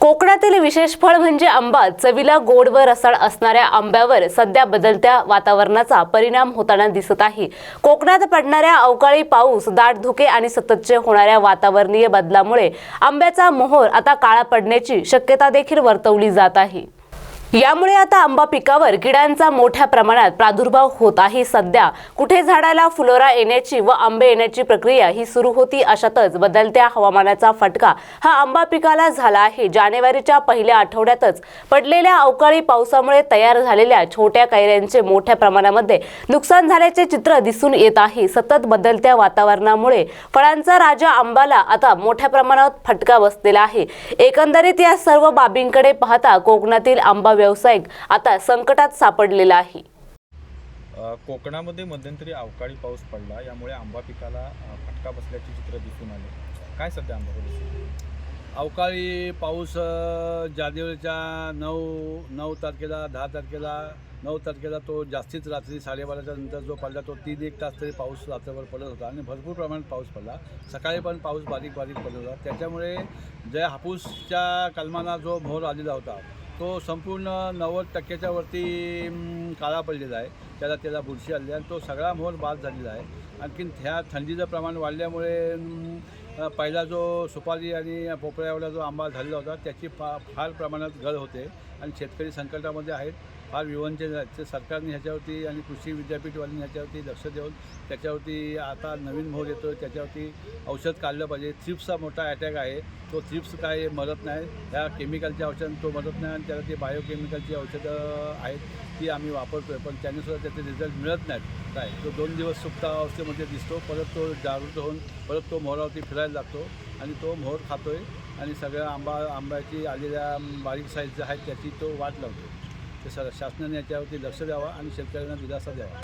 कोकणातील विशेष फळ म्हणजे आंबा. चवीला गोड व रसाळ असणाऱ्या आंब्यावर सध्या बदलत्या वातावरणाचा परिणाम होताना दिसत आहे. कोकणात पडणाऱ्या अवकाळी पाऊस दाट धुके आणि सततचे होणाऱ्या वातावरणीय बदलामुळे आंब्याचा मोहर आता काळा पडण्याची शक्यता देखील वर्तवली जात आहे. यामुळे आता आंबा पिकावर किड्यांचा मोठ्या प्रमाणात प्रादुर्भाव होत आहे. सध्या कुठे झाडाला फुलोरा येण्याची व आंबे येण्याची प्रक्रिया ही सुरू होती अशातच बदलत्या हवामानाचा फटका हा आंबा पिकाला झाला आहे. जानेवारीच्या पहिल्या आठवड्यातच पडलेल्या अवकाळी पावसामुळे तयार झालेल्या छोट्या कैऱ्यांचे मोठ्या प्रमाणामध्ये नुकसान झाल्याचे चित्र दिसून येत आहे. सतत बदलत्या वातावरणामुळे फळांचा राजा आंबाला आता मोठ्या प्रमाणात फटका बसलेला आहे. एकंदरीत या सर्व बाबींकडे पाहता कोकणातील आंबा व्यावसायिक आता संकटात सापडलेला आहे. कोकणामध्ये मध्यंतरी अवकाळी पाऊस पडला. यामुळे आंबा पिकाला फटका बसल्याचे चित्र दिसून आले. काय सध्या आंबा अवकाळी पाऊस जानेवारीच्या नऊ नऊ तारखेला दहा तारखेला नऊ तारखेला तो जास्तीच रात्री साडेबाराच्या नंतर जो पडला तो तीन एक तास तरी पाऊस रात्रभर पडत होता आणि भरपूर प्रमाणात पाऊस पडला. सकाळी पण पाऊस बारीक बारीक पडत होता. त्याच्यामुळे ज्या हापूसच्या कलमाना जो मोहर आलेला होता तो संपूर्ण नव्वद टक्क्याच्या वरती काळा पडलेला आहे. त्याला त्याला बुरशी आली आणि तो सगळा मोहर बाद झालेला आहे. आणखीन ह्या थंडीचं प्रमाण वाढल्यामुळे पहिला जो सुपारी आणि पोपळ्यावाला जो आंबा झालेला होता त्याची फा फार प्रमाणात गळ होते आणि शेतकरी संकटामध्ये आहेत. फार विवंचन आहेत सरकारने ह्याच्यावरती आणि कृषी विद्यापीठवाल्यांनी ह्याच्यावरती लक्ष देऊन त्याच्यावरती आता नवीन मोर येतो त्याच्यावरती औषध काढलं पाहिजे. थ्रिप्सचा मोठा अटॅक आहे. तो थ्रिप्स काय मरत नाही. ह्या केमिकलच्या औषध तो मरत नाही आणि त्याला ते बायोकेमिकलची औषधं आहेत ती आम्ही वापरतो आहे पण त्यानुसार त्याचे रिझल्ट मिळत नाहीत. काय? तो दोन दिवस सुप्त अवस्थेमध्ये दिसतो. परत तो जागृत होऊन परत तो मोहरावरती फिरायला लागतो आणि तो मोहर खातो आहे आणि सगळ्या आंबा आंब्याची आलेल्या बारीक साईज ज्या आहेत त्याची तो वाट लावतो ते सर शासनाने याच्यावरती लक्ष द्यावा आणि शेतकऱ्यांना दिलासा द्यावा.